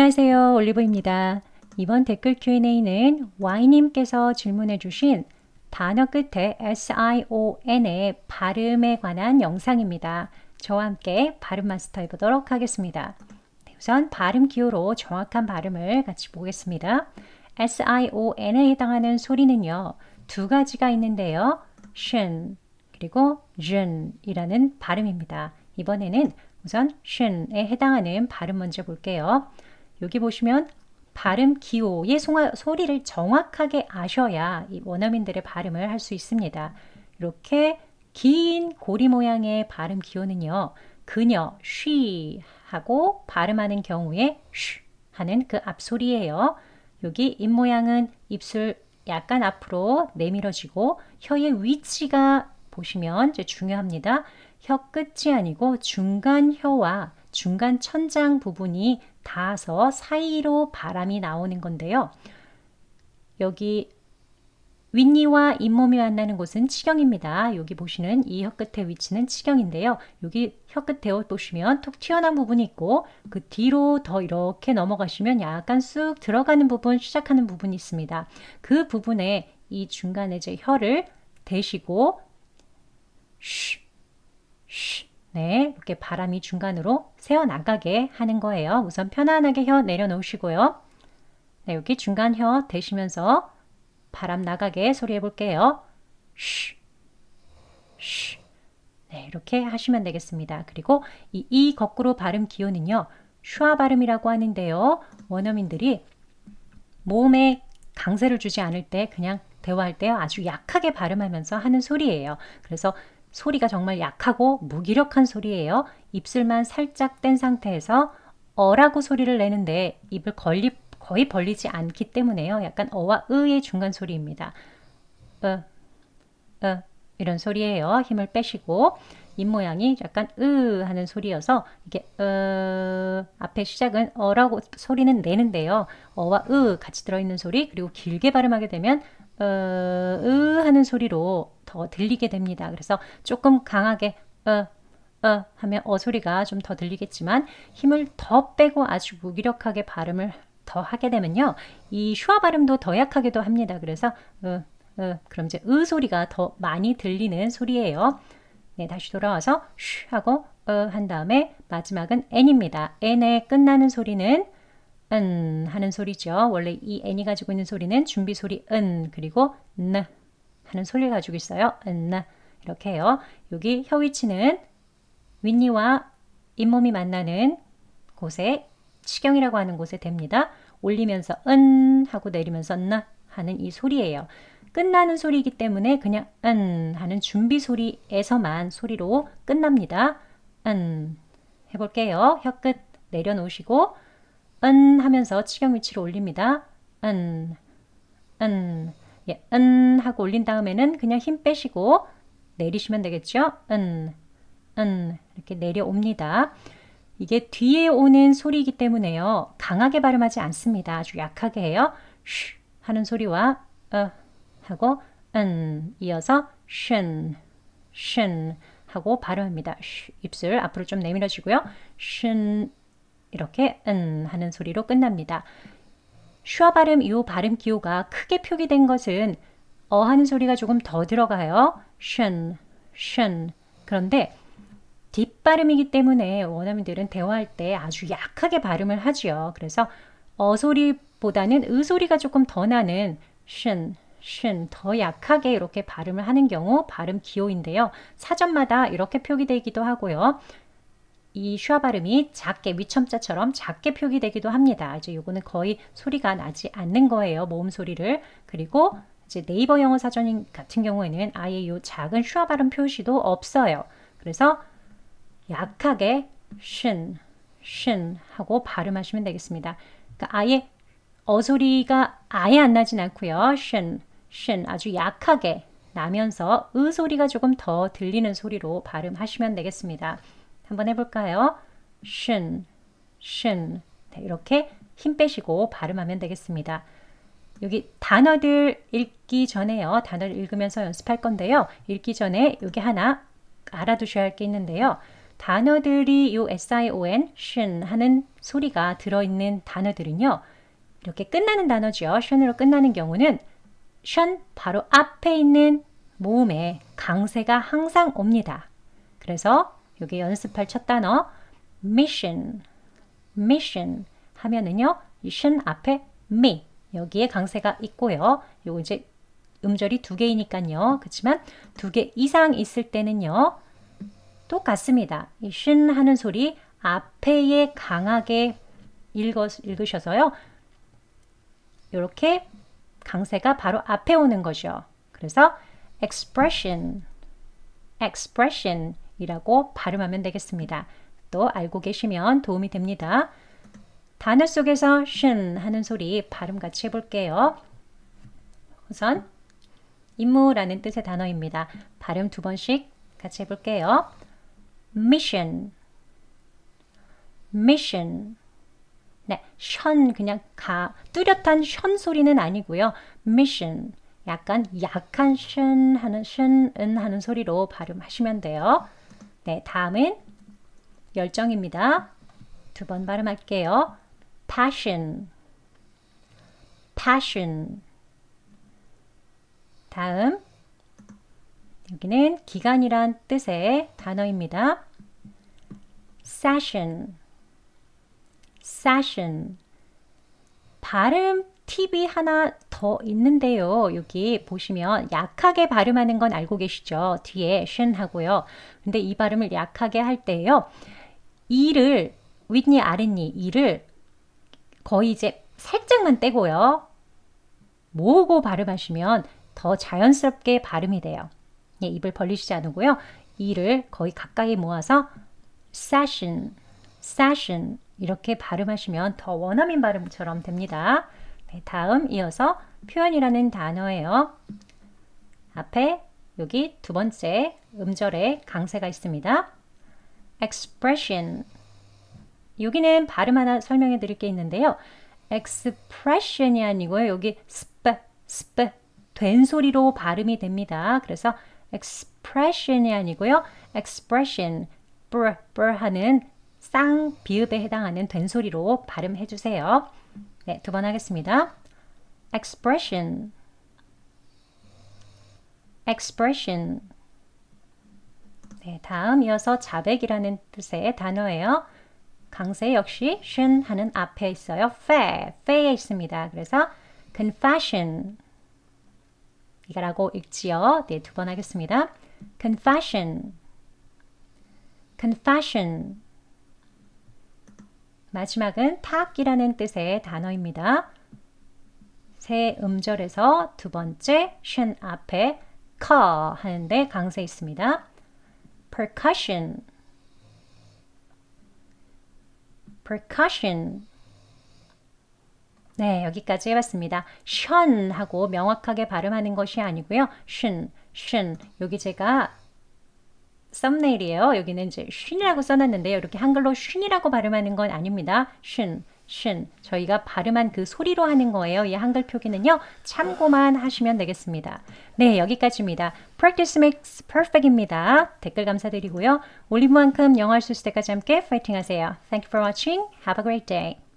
안녕하세요. 올리브입니다. 이번 댓글 Q&A는 Y님께서 질문해 주신 단어 끝에 SION의 발음에 관한 영상입니다. 저와 함께 발음 마스터 해 보도록 하겠습니다. 네, 우선 발음 기호로 정확한 발음을 같이 보겠습니다. SION에 해당하는 소리는요. 두 가지가 있는데요. shin 그리고 jun이라는 발음입니다. 이번에는 우선 shin에 해당하는 발음 먼저 볼게요. 여기 보시면 발음 기호의 송하, 소리를 정확하게 아셔야 이 원어민들의 발음을 할 수 있습니다. 이렇게 긴 고리 모양의 발음 기호는요. 그녀, she 하고 발음하는 경우에 쉬 하는 그 앞소리예요. 여기 입 모양은 입술 약간 앞으로 내밀어지고 혀의 위치가 보시면 이제 중요합니다. 혀 끝이 아니고 중간 혀와 중간 천장 부분이 닿아서 사이로 바람이 나오는 건데요. 여기 윗니와 잇몸이 만나는 곳은 치경입니다. 여기 보시는 이 혀끝의 위치는 치경인데요. 여기 혀끝에 보시면 톡 튀어나온 부분이 있고 그 뒤로 더 이렇게 넘어가시면 약간 쑥 들어가는 부분, 시작하는 부분이 있습니다. 그 부분에 이 중간에 제 혀를 대시고 쉬, 쉬 네, 이렇게 바람이 중간으로 새어나가게 하는 거예요. 우선 편안하게 혀 내려놓으시고요. 네, 여기 중간 혀 대시면서 바람 나가게 소리해 볼게요. 쉬, 쉬. 네, 이렇게 하시면 되겠습니다. 그리고 이, 이 거꾸로 발음 기호는요. 슈아 발음이라고 하는데요. 원어민들이 몸에 강세를 주지 않을 때 그냥 대화할 때 아주 약하게 발음하면서 하는 소리예요. 그래서 소리가 정말 약하고 무기력한 소리예요. 입술만 살짝 뗀 상태에서 어라고 소리를 내는데 입을 걸리, 거의 벌리지 않기 때문에요. 약간 어와 의의 중간 소리입니다. 어, 어, 이런 소리예요. 힘을 빼시고 입 모양이 약간 으 하는 소리여서 이게 어 앞에 시작은 어라고 소리는 내는데요. 어와 으 같이 들어있는 소리 그리고 길게 발음하게 되면 어, 으 하는 소리로 더 들리게 됩니다. 그래서 조금 강하게 어, 어 하면 어 소리가 좀 더 들리겠지만 힘을 더 빼고 아주 무기력하게 발음을 더 하게 되면요. 이 슈아 발음도 더 약하게도 합니다. 그래서 어, 어, 그럼 이제 으 소리가 더 많이 들리는 소리예요. 네, 다시 돌아와서 쉬 하고 어, 한 다음에 마지막은 n입니다. n에 끝나는 소리는 은 하는 소리죠. 원래 이 n이 가지고 있는 소리는 준비 소리 은 그리고 느 하는 소리를 가지고 있어요. 은 이렇게 해요. 여기 혀 위치는 윗니와 잇몸이 만나는 곳에 치경이라고 하는 곳에 됩니다. 올리면서 은 하고 내리면서 나 하는 이 소리예요. 끝나는 소리이기 때문에 그냥 은 하는 준비 소리에서만 소리로 끝납니다. 은 해볼게요. 혀 끝 내려놓으시고 은 하면서 치경 위치를 올립니다. 은, 은, 예, 은 하고 올린 다음에는 그냥 힘 빼시고 내리시면 되겠죠? 은, 은 이렇게 내려옵니다. 이게 뒤에 오는 소리이기 때문에요. 강하게 발음하지 않습니다. 아주 약하게 해요. 쉬 하는 소리와 어 하고 은 이어서 신, 신 하고 발음합니다. 쉬, 입술 앞으로 좀 내밀어지고요. 신 이렇게 은 하는 소리로 끝납니다. 슈아 발음 이후 발음 기호가 크게 표기된 것은 어 하는 소리가 조금 더 들어가요. 슌, 슌. 그런데 뒷발음이기 때문에 원어민들은 대화할 때 아주 약하게 발음을 하지요. 그래서 어 소리보다는 의 소리가 조금 더 나는 슌, 슌, 더 약하게 이렇게 발음을 하는 경우 발음 기호인데요. 사전마다 이렇게 표기되기도 하고요. 이 슈아 발음이 작게 위첨자처럼 작게 표기되기도 합니다. 이제 요거는 거의 소리가 나지 않는 거예요. 모음 소리를. 그리고 이제 네이버 영어 사전 같은 경우에는 아예 요 작은 슈아 발음 표시도 없어요. 그래서 약하게 신, 신 하고 발음하시면 되겠습니다. 그러니까 아예 어소리가 아예 안 나진 않고요. 신, 신 아주 약하게 나면서 의 소리가 조금 더 들리는 소리로 발음하시면 되겠습니다. 한번 해볼까요? 신, 신. 네, 이렇게 힘 빼시고 발음하면 되겠습니다. 여기 단어들 읽기 전에요. 단어를 읽으면서 연습할 건데요. 읽기 전에 여기 하나 알아두셔야 할 게 있는데요. 단어들이 요 SION, 신 하는 소리가 들어있는 단어들은요. 이렇게 끝나는 단어죠. 션으로 끝나는 경우는 션 바로 앞에 있는 모음에 강세가 항상 옵니다. 그래서 여기 연습할 첫 단어 mission, mission 하면은요. 이션 앞에 me 여기에 강세가 있고요. 요거 이제 음절이 두 개이니까요. 그렇지만 두 개 이상 있을 때는요. 똑같습니다. 이신 하는 소리 앞에에 강하게 읽어, 읽으셔서요. 이렇게 강세가 바로 앞에 오는 거죠. 그래서 expression, expression 이라고 발음하면 되겠습니다. 또 알고 계시면 도움이 됩니다. 단어 속에서 신 하는 소리 발음 같이 해볼게요. 우선 임무라는 뜻의 단어입니다. 발음 두 번씩 같이 해볼게요. mission, mission. 네, 션 그냥 가 뚜렷한 션 소리는 아니고요. mission 약간 약한 션 하는 션은 하는 소리로 발음하시면 돼요. 네, 다음은 열정입니다. 두 번 발음할게요. passion, passion. 다음 여기는 기간이란 뜻의 단어입니다. session, session. 발음 팁이 하나 더 있는데요. 여기 보시면 약하게 발음하는 건 알고 계시죠? 뒤에 신 하고요. 근데 이 발음을 약하게 할 때요. 이를 윗니 아랫니 이를 거의 이제 살짝만 떼고요. 모으고 발음하시면 더 자연스럽게 발음이 돼요. 예, 입을 벌리시지 않으고요. 이를 거의 가까이 모아서 session, session 이렇게 발음하시면 더 원어민 발음처럼 됩니다. 네, 다음 이어서 표현이라는 단어예요. 앞에 여기 두 번째 음절에 강세가 있습니다. expression. 여기는 발음 하나 설명해 드릴 게 있는데요. expression이 아니고요. 여기 sp, sp 된 소리로 발음이 됩니다. 그래서 expression이 아니고요. expression, br, br 하는 쌍 비읍에 해당하는 된 소리로 발음해 주세요. 네, 두 번 하겠습니다. expression, expression. 네, 다음 이어서 자백이라는 뜻의 단어예요. 강세 역시 신 하는 앞에 있어요. fe, fe에 있습니다. 그래서 confession 이거라고 읽지요. 네, 두 번 하겠습니다. confession, confession. 마지막은 탁이라는 뜻의 단어입니다. 세 음절에서 두 번째 신 앞에 커 하는데 강세 있습니다. percussion, percussion. 네, 여기까지 해봤습니다. 션 하고 명확하게 발음하는 것이 아니고요. 신, 신. 여기 제가 썸네일이에요. 여기는 이제 쉰이라고 써놨는데요. 이렇게 한글로 쉰이라고 발음하는 건 아닙니다. 쉰, 쉰. 저희가 발음한 그 소리로 하는 거예요. 이 한글 표기는요. 참고만 하시면 되겠습니다. 네, 여기까지입니다. Practice makes perfect입니다. 댓글 감사드리고요. 올림만큼 영어 할 수 있을 때까지 함께 파이팅 하세요. Thank you for watching. Have a great day.